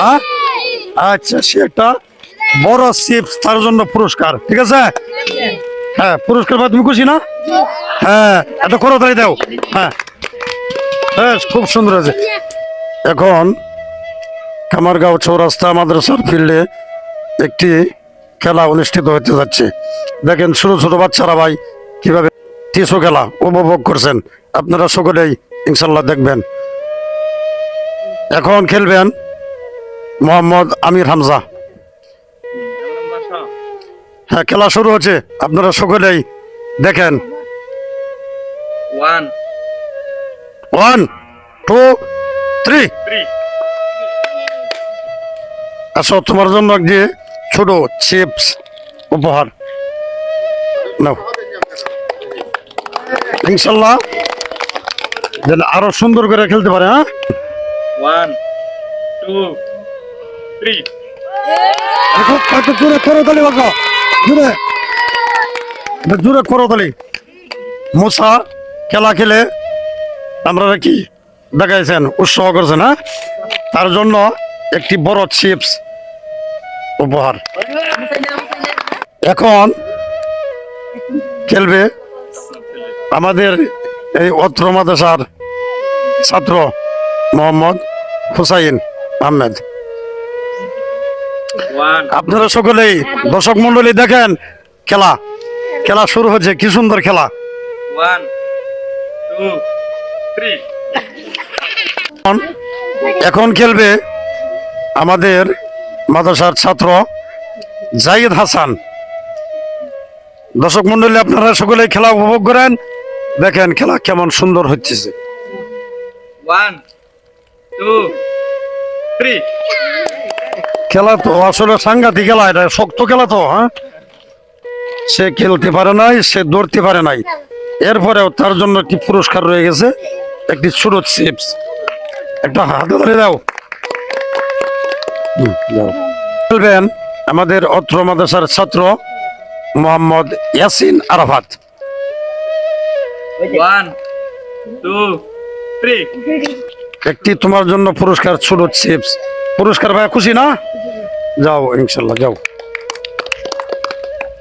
হ্যাঁ, আচ্ছা বড় তার জন্য পুরস্কার ঠিক আছে? হ্যাঁ পুরস্কার তুমি খুশি না? হ্যাঁ এত করো তাই দাও। হ্যাঁ। হ্যাঁ খুব সুন্দর আছে এখন কামারগাঁও চৌরাস্তা মাদ্রাসার ফিল্ডে একটি খেলা অনুষ্ঠিত হতে যাচ্ছে। দেখেন ছোট ছোট বাচ্চারা ভাই কীভাবে টিসু খেলা উপভোগ করছেন। আপনারা সকলেই ইনশাল্লাহ দেখবেন। এখন খেলবেন মোহাম্মদ আমির হামজা। হ্যাঁ খেলা শুরু হচ্ছে আপনারা সকলেই দেখেন। One, one two three. আসো তোমার জন্য একটি ছোট চিপস উপহার। নাও। ইনশাল্লাহ। যেন আরও সুন্দর করে খেলতে পারে হ্যাঁ? One, two, three. দেখো, কত জোরে করো তালি বাবা জোরে জোরে করো তালি মশা খেলা খেলে আপনারা কি দেখাইছেন উৎসাহ করছেন হ্যাঁ? তার জন্য একটি বড় চিপস উপহার। এখন খেলবে আমাদের এই অত্র মাদ্রাসার ছাত্র মোহাম্মদ হুসাইন আহমেদ। আপনারা সকলেই দর্শক মন্ডলী দেখেন খেলা। খেলা শুরু হচ্ছে কি সুন্দর খেলা. এখন- খেলবে আমাদের মাদ্রাসার ছাত্র জাহিদ হাসান। দর্শক মন্ডলী আপনারা সকলেই খেলা উপভোগ করেন। দেখেন খেলা কেমন সুন্দর হচ্ছে। খেলা তো আসলে সাংঘাতিক খেলা এটা শক্ত খেলা তো হ্যাঁ? সে খেলতে পারে নাই সে দৌড়তে পারে নাই। এরপরেও তার জন্য একটি পুরস্কার রয়ে গেছে একটি ছোট চিপস। একটা হাতে ধরে দাও। খেলবেন আমাদের অত্র মাদ্রাসার ছাত্র মোহাম্মদ ইয়াসিন আরাফাত। একটি তোমার জন্য পুরস্কার ছোট চিপস পুরস্কার ভাই খুশি না? যাও ইনশাল্লাহ যাও।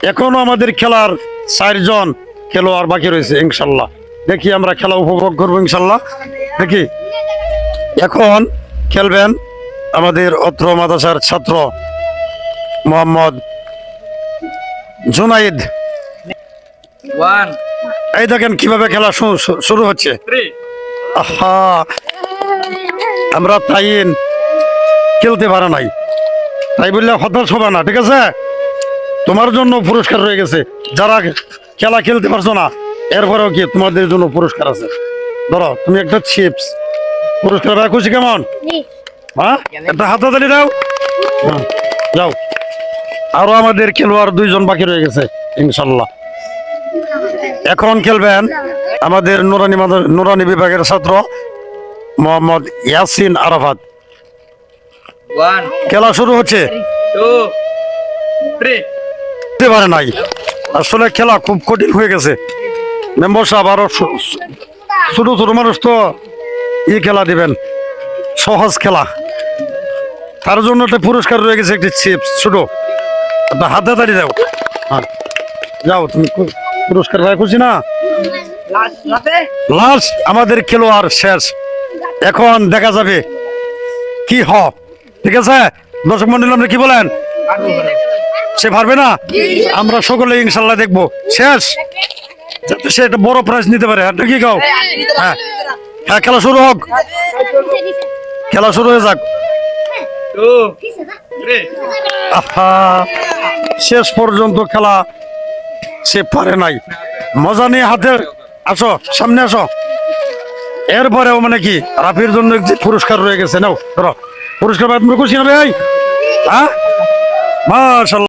এখনও আমাদের খেলার চারজন খেলোয়াড় বাকি রয়েছে ইনশাল্লাহ। দেখি আমরা খেলা উপভোগ করব ইনশাল্লাহ। দেখি। এখন খেলবেন আমাদের অত্র মাদ্রাসার ছাত্র মোহাম্মদ জুনাইদ। One, এই দেখেন কীভাবে খেলা শুরু হচ্ছে। আহা! আমরা তাইন খেলতে পারে নাই। তাই বললে হতাশ হবে না ঠিক আছে? তোমার জন্য পুরস্কার রয়ে গেছে। যারা খেলা খেলতে পারছ না এরপরেও কি তোমাদের জন্য পুরস্কার আছে? ধরো তুমি একটা চিপস পুরস্কার পাওয়া খুশি কেমন? হ্যাঁ? একটা হাতাতালি দাও। হ্যাঁ, যাও। আরও আমাদের খেলোয়াড় দুইজন বাকি রয়ে গেছে ইনশাল্লাহ। এখন খেলবেন আমাদের নুরানি নুরানি বিভাগের ছাত্র মোহাম্মদ ইয়াসিন আরাফাত। খেলা শুরু হচ্ছে. পারে নাই। আসলে খেলা খুব কঠিন হয়ে গেছে। মেম্বার সাহেব আরও ছোট ছোট মানুষ তো ই খেলা দিবেন। সহজ খেলা। তার জন্য একটা পুরস্কার রয়ে গেছে একটি চিপস ছোট একটা হাতে তাড়ি দাও। হ্যাঁ। যাও তুমি। পুরস্কার খুশি না? লাস্ট আমাদের খেলোয়াড় শেষ। এখন দেখা যাবে কি হ ঠিক আছে? দর্শক মন্ডল আপনি কি বলেন? সে পারবে না? আমরা সকলে ইনশাল্লাহ দেখব। শেষ? যাতে সে একটা বড় প্রাইজ নিতে পারে। আপনি কি কাও? হ্যাঁ। হ্যাঁ খেলা শুরু হোক। খেলা শুরু হয়ে যাক। শেষ পর্যন্ত খেলা সে পারে নাই। মজা নিয়ে হাতে আসো, সামনে আসো। এরপরেও মানে কি, রাফির জন্য যে পুরস্কার রয়ে গেছে, নাও, ধরো। পুরস্কার তুমি খুশি না ভাই হ্যাঁ? মাশাল্লাহ।